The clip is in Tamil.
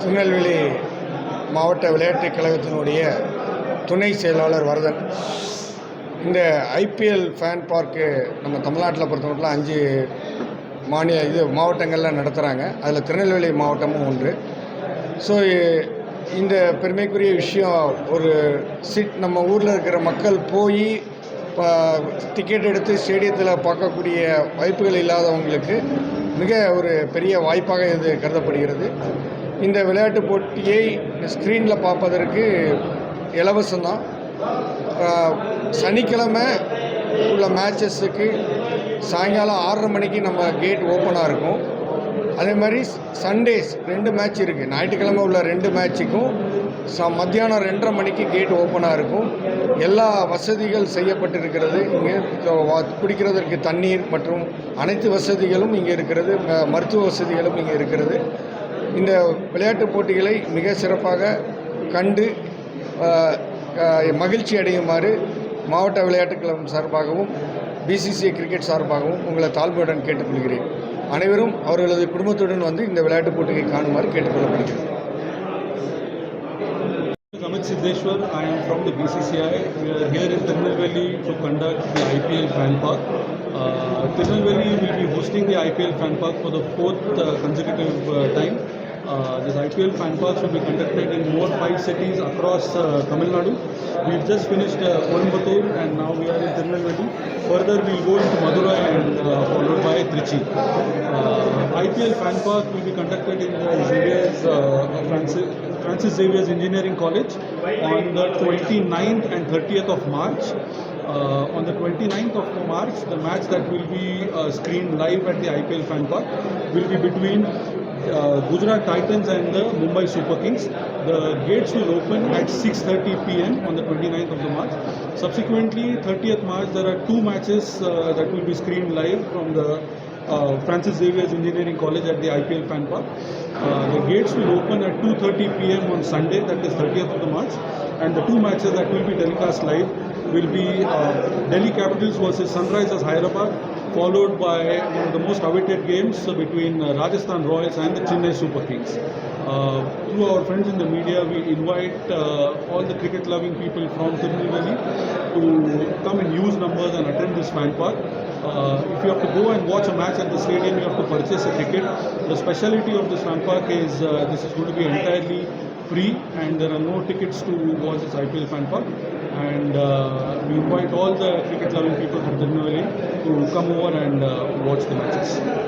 திருநெல்வேலி மாவட்ட விளையாட்டுக் கழகத்தினுடைய துணை செயலாளர் வரதன். இந்த ஐபிஎல் ஃபேன் பார்க்கு நம்ம தமிழ்நாட்டில் பொறுத்தமட்டில் அஞ்சு மாநில இது மாவட்டங்களில் நடத்துகிறாங்க அதில் திருநெல்வேலி மாவட்டமும் ஒன்று. ஸோ இந்த பெருமைக்குரிய விஷயம் ஒரு சிட் நம்ம ஊரில் இருக்கிற மக்கள் போய் டிக்கெட் எடுத்து ஸ்டேடியத்தில் பார்க்கக்கூடிய வாய்ப்புகள் இல்லாதவங்களுக்கு மிக ஒரு பெரிய வாய்ப்பாக இது கருதப்படுகிறது. இந்த விளையாட்டு போட்டியை ஸ்க்ரீனில் பார்ப்பதற்கு இலவசம்தான். சனிக்கிழமை உள்ள மேட்சஸுக்கு சாயங்காலம் ஆறரை மணிக்கு நம்ம கேட் ஓப்பனாக இருக்கும். அதே மாதிரி சண்டேஸ் ரெண்டு மேட்ச் இருக்குது ஞாயிற்றுக்கிழமை உள்ள ரெண்டு மேட்சுக்கும் ச மத்தியானம் ரெண்டரை மணிக்கு கேட் ஓப்பனாக இருக்கும். எல்லா வசதிகள் செய்யப்பட்டிருக்கிறது. இங்கே குடிக்கிறதற்கு தண்ணீர் மற்றும் அனைத்து வசதிகளும் இங்கே இருக்கிறது. ம- மருத்துவ வசதிகளும் இங்கே இருக்கிறது. இந்த விளையாட்டுப் போட்டிகளை மிக சிறப்பாக கண்டு மகிழ்ச்சி அடையுமாறு மாவட்ட விளையாட்டுக் கழகம் சார்பாகவும் பிசிசிஐ கிரிக்கெட் சார்பாகவும் உங்களை தாழ்மையுடன் கேட்டுக்கொள்கிறேன் அனைவரும் அவர்களது குடும்பத்துடன் வந்து இந்த விளையாட்டுப் போட்டியை காணுமாறு கேட்டுக்கொள்ளப்படுகிறது Amit Siddeshwar, I am from the BCCI. We are here in Tirunelveli to conduct the IPL Fan Park. Uh, Tirunelveli will be hosting the IPL Fan Park for the fourth uh, consecutive uh, time. Uh, this IPL Fan Parks will be conducted in more five cities across uh, Tamil Nadu. We've just finished uh, Coimbatore and now we are in Tirunelveli. Further, we'll go into Madurai and uh, followed by Trichy. Uh, IPL Fan Park will be conducted in the Xavier's uh, Francis, Francis Xavier's Engineering College on the 29th and 30th of March. Uh, on the 29th of March, the match that will be uh, screened live at the IPL Fan Park will be between uh, Gujarat Titans and the Mumbai Super Kings. The gates will open at 6:30 p.m. on the 29th of the March. Subsequently, 30th March, there are two matches uh, that will be screened live from the uh, Francis Xavier's Engineering College at the IPL Fan Park. Uh, the gates will open at 2:30 p.m. on Sunday, that is 30th of the March, and the two matches that will be telecast live will be uh, Delhi Capitals versus Sunrisers Hyderabad, followed by one of the most awaited games between uh, Rajasthan Royals and the Chennai Super Kings. Uh, through our friends in the media, we invite uh, all the cricket-loving people from Tirunelveli to come in huge numbers and attend this fan park. Uh, if you have to go and watch a match at the stadium, you have to purchase a ticket. The speciality of this fan park is uh, this is going to be entirely free and there are no tickets to watch this IPL fan park. And uh, we invite all the cricket loving people from to come over and uh, watch the matches.